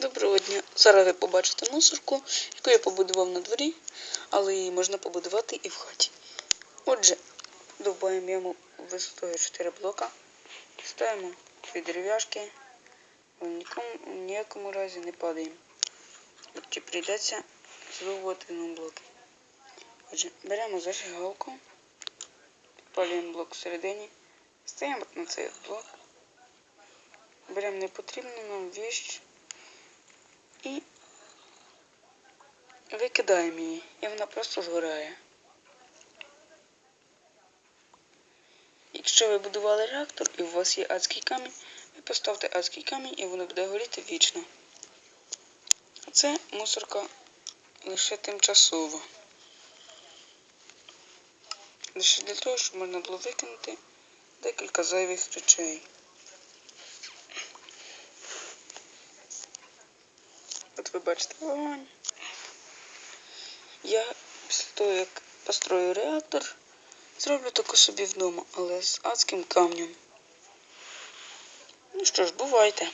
Доброго дня. Зараз ви побачите мусорку, яку я побудував на дворі, але її можна побудувати і в хаті. Отже, довбаємо яму висотою 4 блока, ставимо дві дерев'яшки, в ніякому разі не падаємо. Чи прийдеться звивувати на блоки. Отже, беремо зажигалку, підпалюємо блок всередині, ставимо на цей блок, беремо непотрібну нам віщ і викидаємо її, і вона просто згорає. Якщо ви будували реактор і у вас є адський камінь, ви поставте адський камінь і воно буде горіти вічно. А це мусорка лише тимчасово. Лише для того, щоб можна було викинути декілька зайвих речей. От ви бачите вогонь. Я після того, як построю реактор, зроблю таку собі вдома, але з адським камнем. Ну що ж, бувайте.